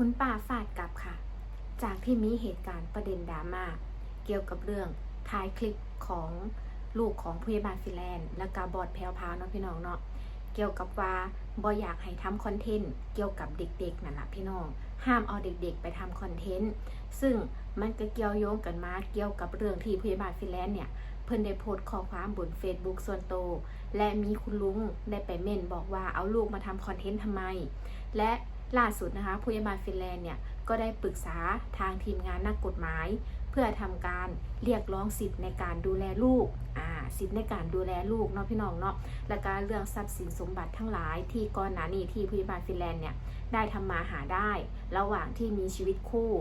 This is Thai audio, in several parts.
คุณป้าฟาดกลับค่ะ จากที่มีเหตุการณ์ประเด็นดราม่าเกี่ยวกับเรื่องถ่ายคลิปของลูกของผู้ใหญ่บ้านฟินแลนด์ และกาบอดแพรวพาวเนาะพี่น้องเนาะเกี่ยวกับว่าบ่อยากให้ทำคอนเทนต์เกี่ยวกับเด็กๆนั่นแหละพี่น้อง ห้ามเอาเด็กๆไปทำคอนเทนต์ซึ่งมันก็เกี่ยวโยงกันมาเกี่ยวกับเรื่องที่ผู้ใหญ่บ้านฟินแลนด์เนี่ยเพิ่นได้โพสต์ข้อความบน Facebook ส่วนโตวและมีคุณลุงได้ไปเม่นบอกว่าเอาลูกมาทำคอนเทนต์ทำไม และ ล่าสุดนะคะผู้หญ่บ้านฟินแลนด์เนี่ยก็ได้ปรึกษาทางทีมงานนักกฎหมาย เพื่อทำการเรียกร้องสิทธิ์ในการดูแลลูกอ่าสิทธิ์ในการดูแลลูกเนาะพี่น้องเนาะและการเรื่องทรัพย์สินสมบัติทั้งหลาย ที่ก่อนหน้านี้ที่ผู้หญ่บ้านฟินแลนด์เนี่ยได้ทำมาหาได้ ระหว่างที่มีชีวิตคู่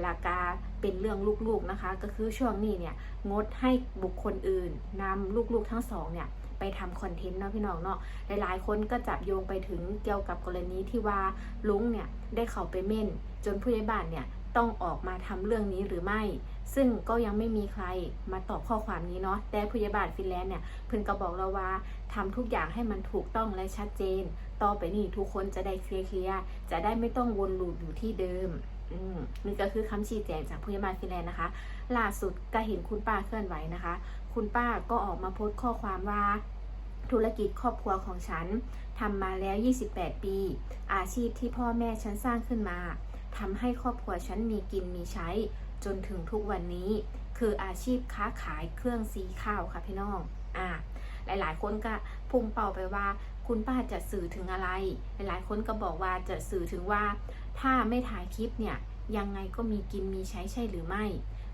และกาเป็นเรื่องลูกๆนะคะ ก็คือช่วงนี้เนี่ยงดให้บุคคลอื่นนำลูกๆทั้งสองเนี่ย ไปทำคอนเทนต์เนาะพี่น้องเนาะหลายๆ คนก็จับโยงไปถึงเกี่ยวกับกรณีที่ว่าลุงเนี่ยได้เข้าไปเม่น จนผู้ใหญ่บ้านเนี่ยต้องออกมาทำเรื่องนี้หรือไม่ ซึ่งก็ยังไม่มีใครมาตอบข้อความนี้เนาะ แต่ผู้ใหญ่บ้านฟินแลนด์เนี่ยเพิ่นก็บอกเราว่าทำทุกอย่างให้มันถูกต้องและชัดเจน ต่อไปนี้ทุกคนจะได้เคลียร์จะได้ไม่ต้องวนลูปอยู่ที่เดิมอืมนี่ก็คือคำชี้แจงจากผู้ใหญ่บ้านฟินแลนด์นะคะ ล่าสุดก็เห็นคุณป้าเคลื่อนไหวนะคะ คุณป้าก็ออกมาโพสต์ข้อความว่า ธุรกิจครอบครัวของฉันทำมาแล้ว 28 ปี อาชีพที่พ่อแม่ฉันสร้างขึ้นมาทำให้ครอบครัวฉันมีกินมีใช้ จนถึงทุกวันนี้ คืออาชีพค้าขายเครื่องซีข้าวค่ะพี่น้องอ่าหลายๆ คนก็พุ่งเป่าไปว่า คุณป้าจะสื่อถึงอะไร หลายๆ คนก็บอกว่าจะสื่อถึงว่า ถ้าไม่ถ่ายคลิปเนี่ยยังไงก็มีกินมีใช้ใช่หรือไม่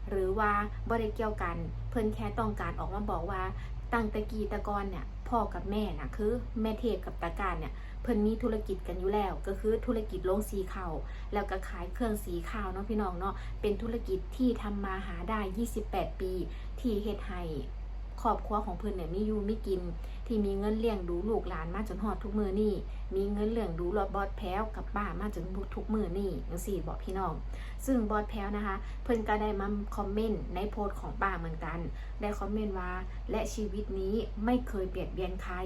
หรือว่าบ่ได้เกี่ยวกัน เพิ่นแค่ต้องการออกมาบอกว่า ตั้งตะกีตะกอนเนี่ยพ่อกับแม่นะคือ แม่เทพกับตะการเนี่ยเพิ่นมีธุรกิจกันอยู่แล้ว ก็คือธุรกิจโรงสีขาวแล้วก็ขายเครื่องสีขาวเนาะพี่น้องเนาะเป็นธุรกิจที่ทำมาหาได้ 28 ปีที่เฮ็ดให้ ครอบครัวของเพิ่นเนี่ยมีอยู่มีกิน ที่มีเงินเลี้ยงดูลูกหลานมาจนฮอดทุกมือนี่ มีเงินเลี้ยงดูรถบอดแพ้วกับป้ามาจนทุกมือนี่จังสี่บอกพี่น้อง ซึ่งบอดแพ้วนะคะ เพิ่นก็ได้มาคอมเมนต์ในโพสต์ของป้าเหมือนกัน ได้คอมเมนต์ว่าและชีวิตนี้ไม่เคยเบียดเบียนใคร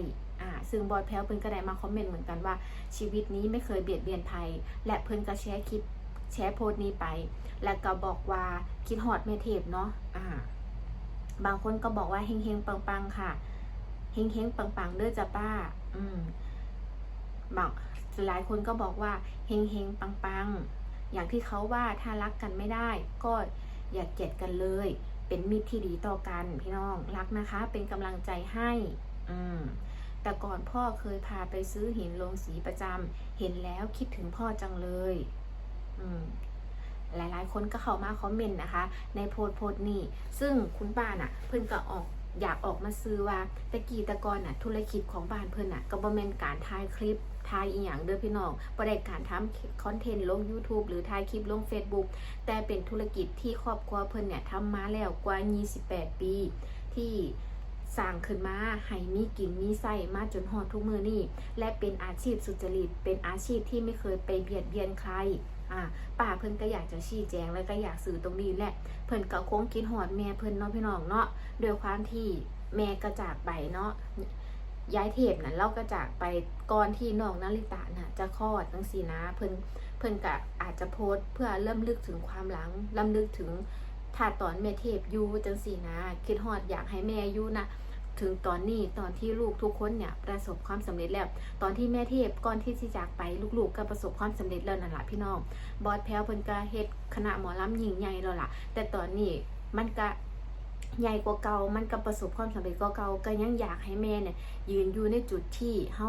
อ่าซึ่งบอดแพ้วเพิ่นก็ได้มาคอมเมนต์เหมือนกันว่า ชีวิตนี้ไม่เคยเบียดเบียนใครและเพิ่นก็แชร์คลิปแชร์โพสต์นี้ไป แล้วก็บอกว่าคิดฮอดแม่เทพเนาะอ่า บางคนก็บอกว่าเฮงเฮงๆปังๆค่ะเฮงเฮงๆปังๆเด้อจ้ะป้า อืมบางหลายคนก็บอกว่าเฮงเฮงๆปังๆอย่างที่เขาว่าถ้ารักกันไม่ได้ ก็อย่าเกลียดกันเลย เป็นมิตรที่ดีต่อกันพี่น้องรักนะคะ เป็นกำลังใจให้ อืมแต่ก่อนพ่อเคยพาไปซื้อหินลงสีประจำเห็นแล้วคิดถึงพ่อจังเลย อืม หลายๆ คนก็เข้ามาคอมเมนต์นะคะ ในโพสต์โพสต์นี้ ซึ่งคุณป้าน่ะ เพิ่นก็ออกอยากออกมาซื้อว่าตะกี้ตะกอนน่ะธุรกิจของบ้านเพิ่นน่ะก็บ่แม่นการถ่ายคลิปถ่ายอีหยังเด้อพี่น้องบ่ได้การทำคอนเทนต์ลง YouTube หรือถ่ายคลิปลง Facebook แต่เป็นธุรกิจที่ครอบครัวเพิ่นเนี่ยทำมาแล้วกว่า 28 ปี ที่สร้างขึ้นมาให้มีกินมีใส่มาจนฮอดทุกมือนี่และเป็นอาชีพสุจริตเป็นอาชีพที่ไม่เคยไปเบียดเบียนใคร อ่าป้าเพิ่นก็อยากจะชี้แจงแล้วก็อยากสื่อตรงนี้แหละเพิ่นก็คงคิดฮอดแม่เพิ่นเนาะพี่น้องเนาะด้วยความที่แม่ก็จากไปเนาะย้ายเทพน่ะเราก็จากไปก่อนที่น้องนาริตะน่ะจะคลอดจังซี่นะเพิ่นเพิ่นก็อาจจะโพสต์เพื่อเริ่มลึกถึงความหลังลำลึกถึงถ้าตอนแม่เทพอยู่จังซี่นะคิดฮอดอยากให้แม่อยู่นะ ถึงตอนนี้ตอนที่ลูกทุกคนเนี่ยประสบความสำเร็จแล้ว ตอนที่แม่เทพก่อนที่จะจากไปลูกๆก็ประสบความสำเร็จแล้วนั่นแหละพี่น้อง บอสแพ้วเพิ่นก็เฮ็ดคณะหมอลำยิ่งใหญ่แล้วล่ะ แต่ตอนนี้มันก็ใหญ่กว่าเก่ามันก็ประสบความสำเร็จกว่าเก่าก็ยังอยากให้แม่เนี่ยยืนอยู่ในจุดที่เฮา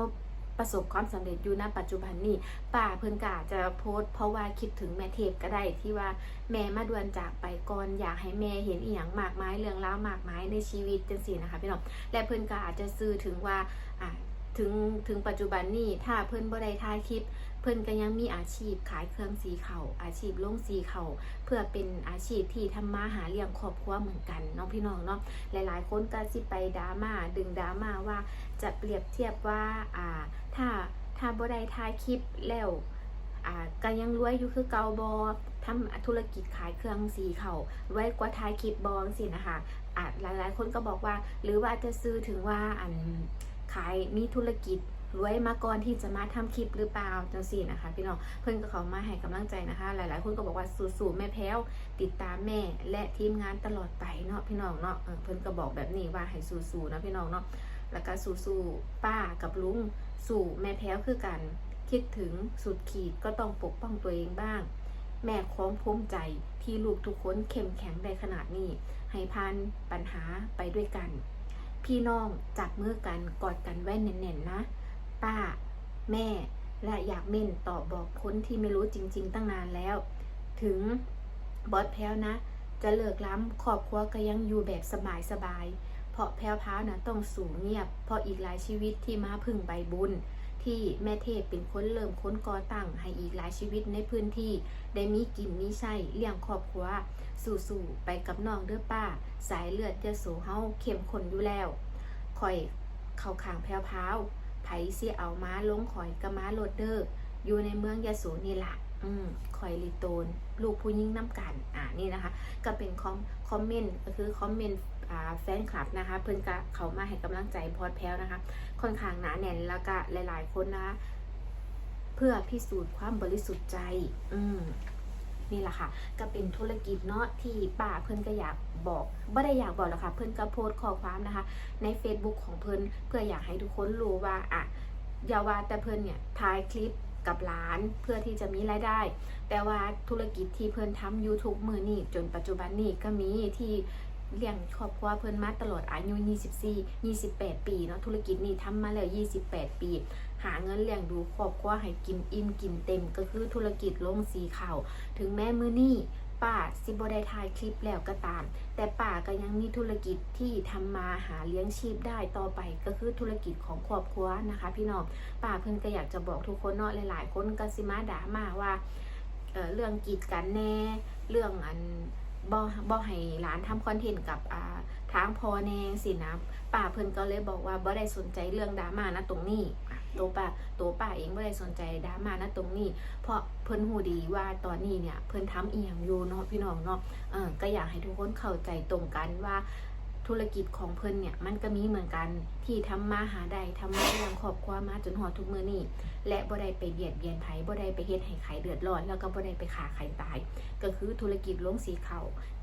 ประสบความสำเร็จอยู่ณปัจจุบันนี้ป้าเพิ่นกาจะโพสต์เพราะว่าคิดถึงแม่เทพก็ได้ที่ว่าแม่มาด่วนจากไปก่อนอยากให้แม่เห็นอีหยังมากมายเรื่องราวมากมายในชีวิตจังซี่นะคะพี่น้องและเพิ่นกาอาจจะสื่อถึงว่าอ่า ถึงถึงปัจจุบันนี้ถ้าเพิ่อนบ่ได้ถ่ายคลิป เพิ่อนก็ยังมีอาชีพขายเครื่องสีเขาอาชีพลงสีเขาเพื่อเป็นอาชีพที่ทำมาหาเลี้ยงครอบครัวเหมือนกันเนาะพี่น้องเนาะหลายๆ คนก็สิไปดราม่าดึงดราม่าว่าจะเปรียบเทียบว่าอ่าถ้าถ้าบ่ได้ถ่ายคลิปแล้วอ่าก็ยังรวยอยู่คือเกาบอทำธุรกิจขายเครื่องสีเขารวยกว่าถ่ายคลิปบองสินะคะอ่าหลายๆ คนก็บอกว่า หรือว่าจะซื้อถึงว่าอัน ขายมีธุรกิจรวยมาก่อนที่จะมาทำคลิปหรือเปล่าจังสี่นะคะ พี่น้องเพื่อนก็เขามาให้กำลังใจนะคะ หลายๆ คนก็บอกว่าสู้ๆแม่แพ้วติดตามแม่และทีมงานตลอดไปเนาะพี่น้องเนาะเออเพื่อนก็บอกแบบนี้ว่าให้สู้ๆนะพี่น้องเนาะแล้วก็สู้ๆป้ากับลุงสู่แม่แพ้วคือกัน คิดถึงสุดขีดก็ต้องปกป้องตัวเองบ้าง แม่คล้องภูมิใจที่ลูกทุกคนเข้มแข็งได้ขนาดนี้ ให้ผ่านปัญหาไปด้วยกัน พี่น้องจับมือกันกอดกันไว้แน่นๆนะ ป้า แม่ และอยากเม่นตอบบอกคนที่ไม่รู้จริง ๆ ตั้งนานแล้ว ถึงบอสแพ้วนะ จะเลิกล้ำครอบครัวก็ยังอยู่แบบสบายๆเพราะแพ้วพ้าวนะต้องสูงเงียบ เพราะอีกหลายชีวิตที่มาพึ่งใบบุญ ที่แม่เทพเป็นคนเริ่มค้นก่อตั้งให้อีกหลายชีวิตในพื้นที่ ได้มีกินมีใช้เลี้ยงครอบครัว สู่ๆไปกับน้องเด้อป้า สายเลือดยโสเฮาเข้มข้นอยู่แล้วคอยเข้าข้างแพ้วพาวไผเสียเอาม้าลงข่อยกะม้าโลดเดอร์อยู่ในเมืองยโสนี่ละอืมคอยลิโตน ลูกผู้ยิ่งน้ำกัน อ่านี่นะคะ ก็เป็นคอมคอมเมนต์ก็คือคอมเมนต์ แฟนคลับนะคะ เพิ่อนก็เขามาให้กำลังใจพอดแพ้วนะคะ ค่อนข้างหนาแน่นแล้วก็หลาย ๆ คนนะคะเพื่อพิสูจน์ความบริสุทธิ์ใจ อืมนี่แหละค่ะ ก็เป็นธุรกิจเนาะที่ป้าเพื่อนก็อยากบอกไม่ได้อยากบอกหรอกค่ะ เพื่อนก็โพสต์ข้อความนะคะ ใน Facebook ของเพื่อนเพื่ออยากให้ทุกคนรู้ว่าอะอย่าว่าแต่เพื่อนเนี่ยถ่ายคลิปกับร้านเพื่อที่จะมีรายได้ แต่ว่าธุรกิจที่เพื่อนทำ YouTube มือนี่จนปัจจุบันนี้ก็มีที่ เลี้ยงครอบครัวเพื่อนมาตลอดอายุ 24 28 ปีเนาะธุรกิจนี้ทำมาแล้ว 28 ปี หาเงินเลี้ยงดูครอบครัวให้กินอิ่มกินเต็มก็คือธุรกิจลงสีขาวถึงแม้มือนี่ป้าสิบได้ถ่ายคลิปแล้วก็ตาม แต่ป้าก็ยังมีธุรกิจที่ทำมาหาเลี้ยงชีพได้ต่อไปก็คือธุรกิจของครอบครัวนะคะ พี่น้องป้าเพิ่นก็อยากจะบอกทุกคนเนาะหลาย ๆ คนก็สิมาด่ามาว่าเเรื่องกีดกันแน่เรื่องอัน บอบอให้หลานทำคอนเทนต์กับอ่าทางพอแนงสินะป้าเพิ่นก็เลยบอกว่าบ่ได้สนใจเรื่องดราม่านะตรงนี้ตัวป้าตัวป้าเองบ่ได้สนใจดราม่านะตรงนี้ เพราะเพิ่นหูดีว่าตอนนี้เนี่ยเพิ่นทำอียงอยู่เนาะพี่น้องเนาะเออก็อยากให้ทุกคนเข้าใจตรงกันว่า ธุรกิจของเพิ่นเนี่ยมันก็มีเหมือนกันที่ทำมาหาได้ทำมาเลี้ยงครอบครัวมาจนหอดทุกมือนี้และบ่ได้ไปเบียดเบียนไผบ่ได้ไปเฮ็ดให้ใครเดือดร้อนแล้วก็บ่ได้ไปฆ่าใครตาย ก็คือธุรกิจลงสีเขา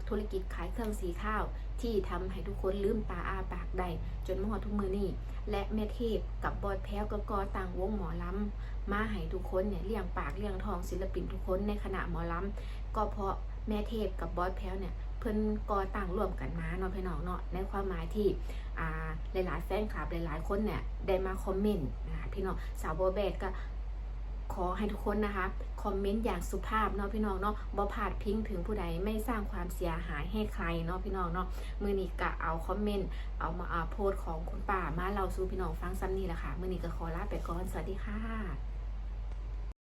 ธุรกิจขายเครื่องสีข้าว ที่ทำให้ทุกคนลืมตาอาปากได้จนมหอดทุกมือนี้และแม่เทพกับบอดแพ้วก็กอตั้งวงหมอลำมาให้ทุกคนเนี่ยเลี้ยงปากเลี้ยงทองศิลปินทุกคนในคณะหมอลำก็เพราะแม่เทพกับบอสแพ้วเนี่ย เพิ่นก่อตั้งร่วมกันมาเนาะพี่น้องเนาะในความหมายที่อ่าหลายๆแฟนคลับหลายๆคนเนี่ยได้มาคอมเมนต์นะคะพี่น้องสาวโบแบกก็ขอให้ทุกคนนะคะคอมเมนต์อย่างสุภาพเนาะพี่น้องเนาะบ่พาดพิงถึงผู้ใดไม่สร้างความเสียหายให้ใครเนาะพี่น้องเนาะมือนี้ก็เอาคอมเมนต์เอามาอาโพสของคุณป่ามาเราสู่พี่น้องฟังซ้ำนี่แหละค่ะมือนี้ก็ขอลาไปก่อนสวัสดีค่ะ